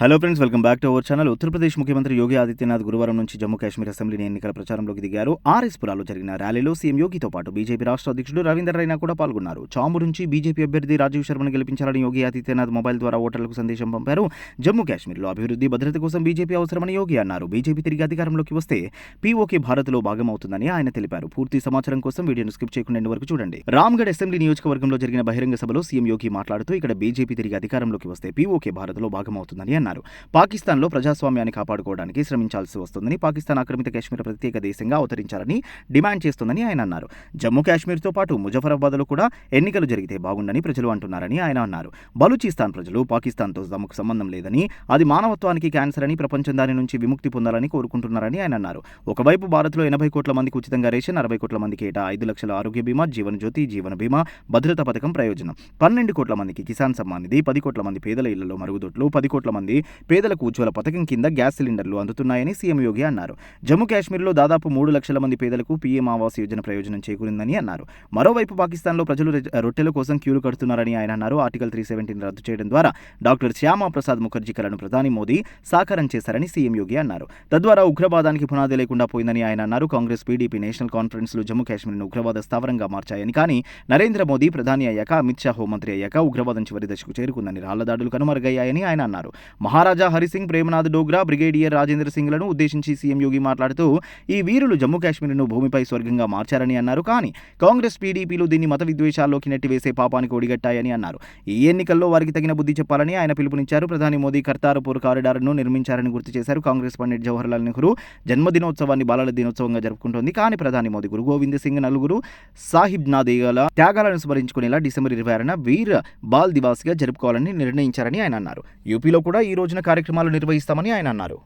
Hello friends welcome back to our channel Uttar Pradesh ముఖ్యమంత్రి యోగి ఆదిత్యనాథ్ గురువారం నుంచి జమ్మూ కాశ్మీర్ అసెంబ్లీని ఎన్నికల ప్రచారంలోకి దిగారు. ఆర్ఎస్ పురాలో జరిగిన ర్యాలీలో సీఎం యోగితో పాటు బీజేపీ రాష్ట్ర అధ్యక్షుడు రవీందర్ రైనా కూడా పాల్గొన్నారు. చాము నుంచి బీజేపీ అభ్యర్థి రాజీవ్ శర్మను గెలిపించాలని యోగి ఆదిత్యనాథ్ మొబైల్ ద్వారా ఓటర్లకు సందేశం పంపారు. జమ్మూ కాశ్మీర్లో అభివృద్ధి భద్రత కోసం బీజేపీ అవసరమని యోగి అన్నారు. బీజేపీ తిరిగి అధికారంలోకి వస్తే పీఓకే భారత్లో భాగమవుతుందని ఆయన తెలిపారు. పూర్తి సమాచారం కోసం వీడియోను స్కిప్ చేయకుండా వరకు చూడండి. రామ్గఢ్ అసెంబ్లీ నియోజకవర్గంలో జరిగిన బహిరంగ సభలో సీఎం యోగి మాట్లాడుతూ ఇక్కడ బీజేపీ తిరిగి అధికారంలోకి వస్తే పీఓకే భారత్లో భాగమవుతుందని అన్నారు. పాకిస్తాన్లో ప్రజాస్వామ్యాన్ని కాపాడుకోవడానికి శ్రమించాల్సి వస్తుందని పాకిస్తాన్ ఆక్రమిత కాశ్మీర్ ప్రత్యేక దేశంగా అవతరించాలని డిమాండ్ చేస్తుందని ఆయన అన్నారు. జమ్మూ కాశ్మీర్తో పాటు ముజఫరాబాద్లో కూడా ఎన్నికలు జరిగితే బాగుండని ప్రజలు అంటున్నారని ఆయన అన్నారు. బలూచిస్తాన్ ప్రజలు పాకిస్తాన్తో తమకు సంబంధం లేదని అది మానవత్వానికి క్యాన్సర్ అని ప్రపంచం దాని నుంచి విముక్తి పొందాలని కోరుకుంటున్నారని ఆయన అన్నారు. ఒకవైపు భారత్లో ఎనభై కోట్ల మందికి ఉచితంగా రేషన్ అరవై కోట్ల మందికి ఏటా ఐదు లక్షల ఆరోగ్య బీమా జీవన జ్యోతి జీవన బీమా భద్రతా పథకం ప్రయోజనం. పన్నెండు కోట్ల మందికి కిసాన్ సమ్మాన్ నిధి పది కోట్ల మంది పేదల ఇళ్ళలో మరుగుదొడ్లు పది కోట్ల మంది పేదలకు ఉజ్వల పథకం కింద గ్యాస్ సిలిండర్లు అందుతున్నాయని సీఎం యోగి అన్నారు. జమ్మూ కాశ్మీర్లో దాదాపు మూడు లక్షల మంది పేదలకు పీఎం ఆవాస్ యోజన ప్రయోజనం చేకూరిందని అన్నారు. మరోవైపు పాకిస్తాన్లో ప్రజలు రొట్టెల కోసం క్యూలు కడుతున్నారని ఆయన అన్నారు. ఆర్టికల్ త్రీ సెవెంటీన్ రద్దు చేయడం ద్వారా డాక్టర్ శ్యామా ప్రసాద్ ముఖర్జీ కలను ప్రధాని మోదీ సాకారం చేశారని సీఎం యోగి అన్నారు. తద్వారా ఉగ్రవాదానికి పునాది లేకుండా పోయిందని ఆయన అన్నారు. కాంగ్రెస్ పీడీపీ నేషనల్ కాన్ఫరెన్స్లు జమ్మూ కాశ్మీర్ను ఉగ్రవాద స్థావరంగా మార్చాయని కానీ నరేంద్ర మోదీ ప్రధాని అయ్యాక అమిత్ షా హోంమంత్రి అయ్యాక ఉగ్రవాదం చివరి దశకు చేరుకుందని రాళ్ళ దాడులు కనుమరుగయ్యాయని ఆయన అన్నారు. మహారాజా హరిసింగ్ ప్రేమనాథ్ డోగ్రా బ్రిగేడియర్ రాజేంద్ర సింగ్లను ఉద్దేశించి సీఎం యోగి మాట్లాడుతూ ఈ వీరులు జమ్మూ కాశ్మీర్ను భూమిపై స్వర్గంగా మార్చారని అన్నారు. కానీ కాంగ్రెస్ పీడీపీలు దీన్ని మత విద్వేషాల్లోకి నెట్టివేసే పాపానికి ఒడిగట్టాయని అన్నారు. ఈ ఎన్నికల్లో వారికి తగిన బుద్ధి చెప్పాలని ఆయన పిలుపునిచ్చారు. ప్రధాని మోదీ కర్తారపూర్ కారిడార్ను నిర్మించారని గుర్తు చేశారు కాంగ్రెస్ పండిట్ జవహర్లాల్ నెహ్రూ. జన్మదినోత్సవాన్ని బాలల దినోత్సవంగా జరుపుకుంటోంది. కానీ ప్రధాని మోదీ గురు గోవింద్ సింగ్ నలుగురు సాహిబ్ నాదేగల త్యాగాలను స్మరించుకునేలా డిసెంబర్ ఇరవై ఆరున వీర్ బాల్ దివాస్గా జరుపుకోవాలని నిర్ణయించారని ఆయన అన్నారు. యూపీలో కూడా ఈ రోజున కార్యక్రమాలు నిర్వహిస్తామని ఆయన అన్నారు.